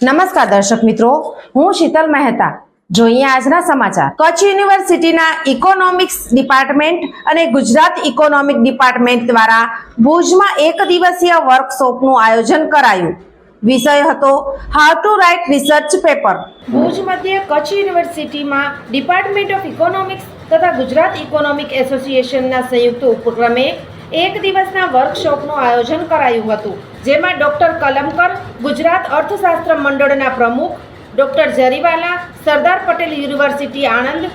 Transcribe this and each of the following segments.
નમસ્કાર દર્શક મિત્રો, હું શીતલ મહેતા. જોઈએ આજના સમાચાર. કચ્છ યુનિવર્સિટીના ઇકોનોમિક્સ ડિપાર્ટમેન્ટ અને ગુજરાત ઇકોનોમિક ડિપાર્ટમેન્ટ દ્વારા ભુજમાં એક દિવસીય વર્કશોપનું આયોજન કરાયું. વિષય હતો how to write research paper Bhuj મધ્ય કચ્છ યુનિવર્સિટીમાં ડિપાર્ટમેન્ટ ઓફ ઇકોનોમિક્સ તથા ગુજરાત ઇકોનોમિક એસોસિએશનના સંયુક્ત ઉપક્રમે એક દિવસના વર્કશોપનું આયોજન કરાયું હતું જેમાં ડૉક્ટર કલમકર ગુજરાત અર્થશાસ્ત્ર મંડળના પ્રમુખ doctor Jariwala Sardar Patel university Anand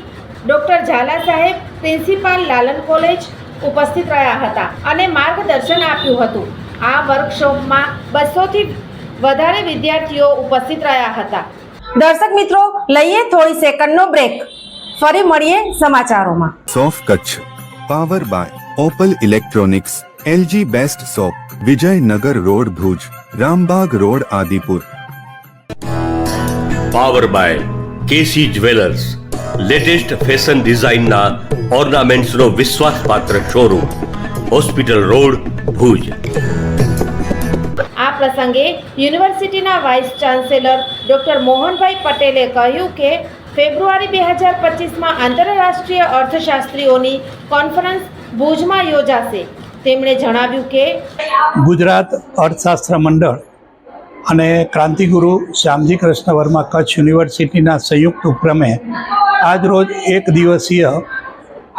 doctor Zala સાહેબ પ્રિન્સિપાલ લાલન કોલેજ ઉપસ્થિત રહ્યા હતા અને માર્ગદર્શન આપ્યું હતું. આ વર્કશોપમાં બસોથી વધારે વિદ્યાર્થીઓ ઉપસ્થિત રહ્યા હતા. દર્શક મિત્રો લઈએ થોડી સેકન્ડનો બ્રેક. ફરી મળીએ સમાચારોમાં. સોફ Kutch power by Opal electronics LG best shop Vijaynagar road Bhuj Rambag road Adipur power by KC jewellers latest fashion ડિઝાઇનના ઓર્નામેન્ટ્સનો વિશ્વાસપાત્ર શોરૂમ હોસ્પિટલ રોડ ભુજ આ પ્રસંગે યુનિવર્સિટીના વાઇસ ચાન્સેલર ડોક્ટર મોહનભાઈ પટેલે કહ્યું કે ફેબ્રુઆરી બે હજાર પચીસમાં આંતરરાષ્ટ્રીય અર્થશાસ્ત્રીઓની કોન્ફરન્સ ભુજમાં યોજાશે. તેમણે જણાવ્યું કે ગુજરાત અર્થશાસ્ત્ર મંડળ અને ક્રાંતિગુરુ શ્યામજી કૃષ્ણ વર્મા કચ્છ યુનિવર્સિટીના સંયુક્ત ઉપક્રમે આજરોજ એક દિવસીય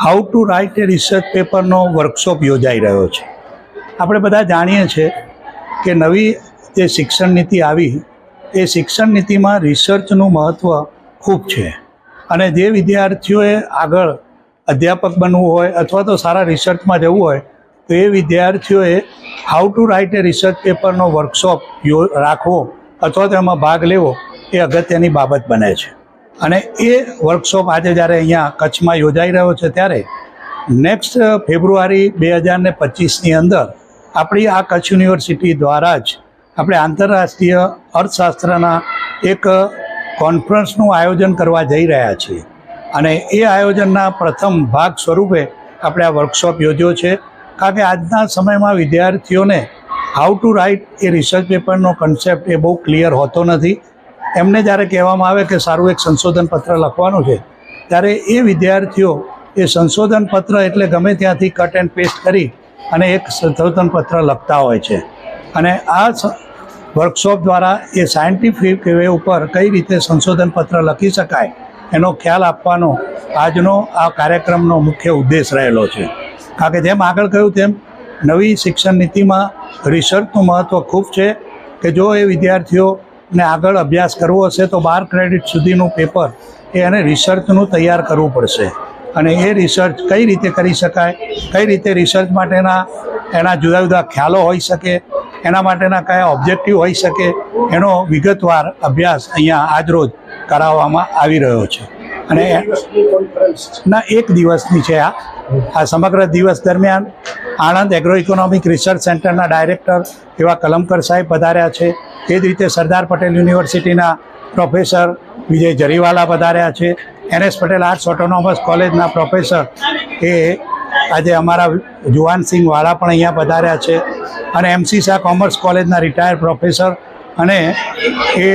how to write a research પેપરનો workshop યોજાઈ રહ્યો છે. આપણે બધા જાણીએ છીએ કે નવી જે શિક્ષણ નીતિ આવી, એ શિક્ષણ નીતિમાં રિસર્ચનું મહત્ત્વ ખૂબ છે. અને જે વિદ્યાર્થીઓએ આગળ અધ્યાપક બનવું હોય અથવા તો સારા રિસર્ચમાં જવું હોય, તો એ વિદ્યાર્થીઓએ how to write a research પેપરનો workshop યો, રાખવો અથવા તો એમાં ભાગ લેવો, એ અગત્યની બાબત બને છે. અને એ વર્કશોપ આજે જ્યારે અહીંયા કચ્છમાં યોજાઈ રહ્યો છે ત્યારે નેક્સ્ટ ફેબ્રુઆરી બે હજાર ને પચીસની અંદર આપણી આ કચ્છ યુનિવર્સિટી દ્વારા જ આપણે આંતરરાષ્ટ્રીય અર્થશાસ્ત્રના એક કોન્ફરન્સનું આયોજન કરવા જઈ રહ્યા છીએ. અને એ આયોજનના પ્રથમ ભાગ સ્વરૂપે આપણે આ વર્કશોપ યોજ્યો છે. કારણ કે આજના સમયમાં વિદ્યાર્થીઓને how to write a research પેપરનો concept એ બહુ ક્લિયર હોતો નથી. એમને જ્યારે કહેવામાં આવે કે સારું એક સંશોધન પત્ર લખવાનું છે, ત્યારે એ વિદ્યાર્થીઓ એ સંશોધન પત્ર એટલે ગમે ત્યાંથી કટ એન્ડ પેસ્ટ કરી અને એક સંશોધન પત્ર લખતા હોય છે. અને આ વર્કશોપ દ્વારા એ સાયન્ટિફિક વે ઉપર કઈ રીતે સંશોધન પત્ર લખી શકાય એનો ખ્યાલ આપવાનો આજનો આ કાર્યક્રમનો મુખ્ય ઉદ્દેશ રહેલો છે. કારણ કે જેમ આગળ કહ્યું તેમ નવી શિક્ષણ નીતિમાં રિસર્ચનું મહત્ત્વ ખૂબ છે કે જો એ વિદ્યાર્થીઓને આગળ અભ્યાસ કરવો હશે તો બાર ક્રેડિટ સુધીનું પેપર એ એને રિસર્ચનું તૈયાર કરવું પડશે. અને એ રિસર્ચ કઈ રીતે કરી શકાય, કઈ રીતે રિસર્ચ માટેના એના જુદા જુદા ખ્યાલો હોઈ શકે એના માટેના કયા ઓબ્જેક્ટિવ હોઈ શકે એનો વિગતવાર અભ્યાસ અહીંયા આજરોજ કરાવવામાં આવી રહ્યો છે. અને ના, એક દિવસની છે આ. આ સમગ્ર દિવસ દરમિયાન આણંદ એગ્રો ઇકોનોમિક રિસર્ચ સેન્ટરના ડાયરેક્ટર એવા કલમકર સાહેબ પધાર્યા છે. તે જ રીતે સરદાર પટેલ યુનિવર્સિટીના પ્રોફેસર વિજય જરીવાલા પધાર્યા છે. એનએસ પટેલ આર્ટ્સ ઓટોનોમસ કોલેજના પ્રોફેસર એ આજે અમારા જુવાનસિંહ વાળા પણ અહીંયા પધાર્યા છે અને એમસી શાહ કોમર્સ કોલેજના રિટાયર્ડ પ્રોફેસર અને એ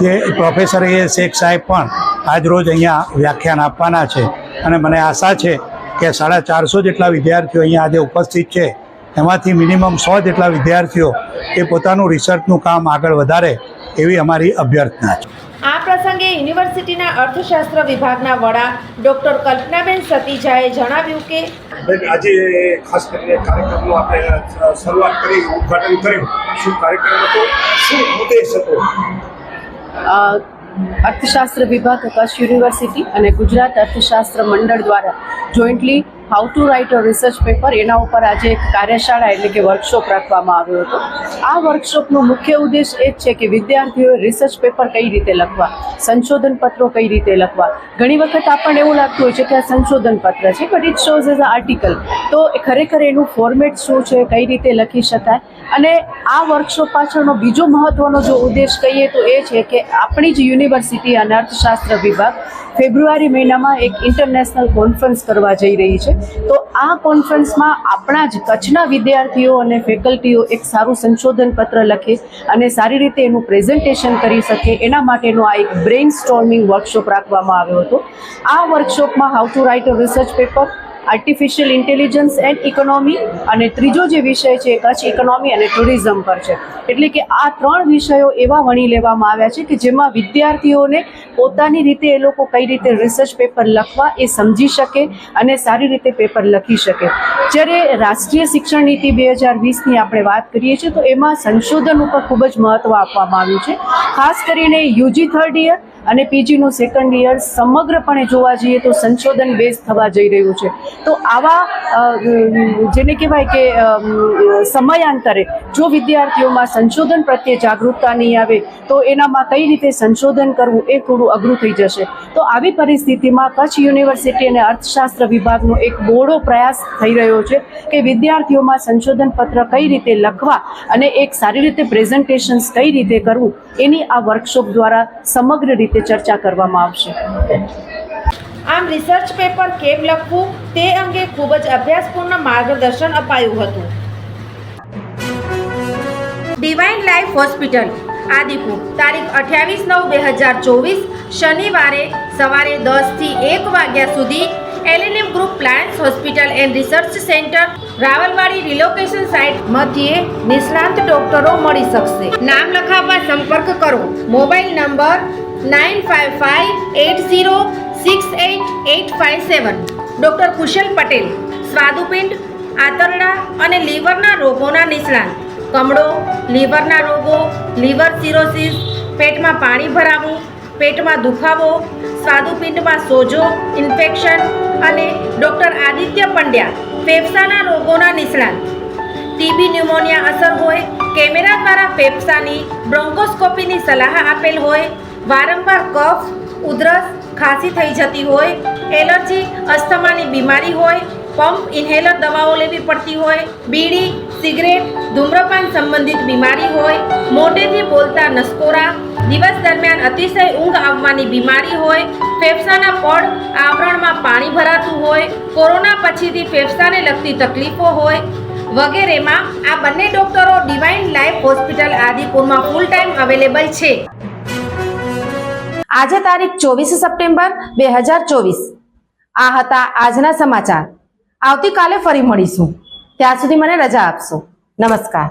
જે પ્રોફેસર એ શેખ સાહેબ પણ આજ રોજ અહીંયા વ્યાખ્યાન આપવાના છે. અને મને આશા છે કે સાડા ચારસો જેટલા વિદ્યાર્થીઓ અહીંયા આજે ઉપસ્થિત છે. એમાંથી મિનિમમ સો જેટલા વિદ્યાર્થીઓ એ પોતાનું રિસર્ચનું કામ આગળ વધારે એવી અમારી અભ્યર્થના છે. પ્રસંગે યુનિવર્સિટીના અર્થશાસ્ત્ર વિભાગના વડા ડોક્ટર કલ્પનાબેન સતીજાએ જણાવ્યું કે આજે ખાસ કરીને કાર્યક્રમનો આપણે શરૂઆત કરી ઉદઘાટન કર્યું. શું કાર્યક્રમ હતો? શું ઉદ્દેશ હતો અર્થશાસ્ત્ર વિભાગ કચ્છ યુનિવર્સિટી અને ગુજરાત અર્થશાસ્ત્ર મંડળ દ્વારા jointly how to write a research paper એના ઉપર આજે એક કાર્યશાળા એટલે કે વર્કશોપ રાખવામાં આવ્યો હતો. આ વર્કશોપનો મુખ્ય ઉદ્દેશ એ જ છે કે વિદ્યાર્થીઓએ રિસર્ચ પેપર કઈ રીતે લખવા, સંશોધન પત્રો કઈ રીતે લખવા. ઘણી વખત આપણને એવું લાગતું હોય છે કે આ સંશોધન પત્ર છે but it shows as a article તો ખરેખર એનું ફોર્મેટ શું છે, કઈ રીતે લખી શકાય? અને આ વર્કશોપ પાછળનો બીજો મહત્વનો જો ઉદ્દેશ કહીએ તો એ છે કે આપણી જ યુનિવર્સિટી અને અર્થશાસ્ત્ર વિભાગ ફેબ્રુઆરી મહિનામાં એક ઇન્ટરનેશનલ કોન્ફરન્સ કરવા જઈ રહી છે. તો આ કોન્ફરન્સમાં આપણા જ કચ્છના વિદ્યાર્થીઓ અને ફેકલ્ટીઓ એક સારું સંશોધન પત્ર લખે અને સારી રીતે એનું પ્રેઝન્ટેશન કરી શકે. એના માટેનો આ એક બ્રેઇન સ્ટોર્મિંગ વર્કશોપ રાખવામાં આવ્યો હતો. આ વર્કશોપમાં how to write a research paper artificial intelligence and economy અને ત્રીજો જે વિષય છે કચ્છ ઇકોનોમી અને ટુરિઝમ પર છે. એટલે કે આ ત્રણ વિષયો એવા વણી લેવામાં આવ્યા છે કે જેમાં વિદ્યાર્થીઓને પોતાની રીતે એ લોકો કઈ રીતે રિસર્ચ પેપર લખવા એ સમજી શકે અને સારી રીતે પેપર લખી શકે. જ્યારે રાષ્ટ્રીય શિક્ષણ નીતિ બે હજાર વીસની આપણે વાત કરીએ છીએ તો એમાં સંશોધન ઉપર ખૂબ જ મહત્ત્વ આપવામાં આવ્યું છે. ખાસ કરીને યુજી થર્ડ યર અને પીજીનું સેકન્ડ યર સમગ્રપણે જોવા જઈએ તો સંશોધન બેઝ થવા જઈ રહ્યું છે. તો આવા જેને કહેવાય કે સમયાંતરે જો વિદ્યાર્થીઓમાં સંશોધન પ્રત્યે જાગૃતતા નહીં આવે, તો એનામાં કઈ રીતે સંશોધન કરવું એ થોડું અઘરું થઈ જશે. તો આવી પરિસ્થિતિમાં કચ્છ યુનિવર્સિટી અને અર્થશાસ્ત્ર વિભાગનો એક બોડો પ્રયાસ થઈ રહ્યો છે કે વિદ્યાર્થીઓમાં સંશોધન પત્ર કઈ રીતે લખવા અને એક સારી રીતે પ્રેઝન્ટેશન્સ કઈ રીતે કરવું, એની આ વર્કશોપ દ્વારા સમગ્ર રીતે ચર્ચા કરવામાં આવશે. આમ રિસર્ચ પેપર કેમ લખવું તે અંગે ખૂબ જ અભ્યાસપૂર્ણ માર્ગદર્શન અપાયું હતું. ડિવાઇન લાઈફ હોસ્પિટલ આદિપુર તારીખ અઠ્યાવીસ નવ બે હજાર ચોવીસ શનિવારે સવારે દસથી એક વાગ્યા સુધી LNM group plans hospital and research centre Rawalwadi relocation site મધ્યે નિષ્ણાંત ડોક્ટરો મળી શકશે. નામ લખાવવા સંપર્ક કરો. Mobile number nine five five eight zero six eight eight five seven doctor Kushal Patel સ્વાદુપિંડ આંતરડા અને લીવરના રોગોના નિષ્ણાંત કમળો લીવરના રોગો લીવર સિરોસિસ પેટમાં પાણી ભરાવું પેટમાં દુખાવો સ્વાદુપિંડમાં સોજો ઇન્ફેક્શન અને ડૉક્ટર આદિત્ય પંડ્યા ફેફસાના રોગોના નિષ્ણાંત ટીબી ન્યુમોનિયા અસર હોય કેમેરા દ્વારા ફેફસાની બ્રોન્કોસ્કોપીની સલાહ આપેલ હોય વારંવાર કફ, ઉધરસ ખાંસી થઈ જતી હોય, એલર્જી, અસ્થમાની બીમારી હોય, પંપ, ઇન્હેલર દવાઓ લેવી પડતી હોય, બીડી, સિગરેટ, ધૂમ્રપાન સંબંધિત બીમારી હોય, મોઢેથી બોલતા નસકોરા, દિવસ દરમિયાન અતિશય ઊંઘ આવવાની બીમારી હોય, ફેફસાના પડ, આવરણમાં પાણી ભરાતું હોય, કોરોના પછીથી ફેફસાને લગતી તકલીફો હોય, વગેરેમાં આ બંને ડોક્ટરો ડિવાઇન લાઈફ હોસ્પિટલ આદિપુરમાં ફૂલ ટાઈમ અવેલેબલ છે. આજે તારીખ ચોવીસ સપ્ટેમ્બર બે હજાર ચોવીસ. આ હતા આજના સમાચાર. આવતીકાલે ફરી મળીશું. ત્યાં સુધી મને રજા આપશો. નમસ્કાર.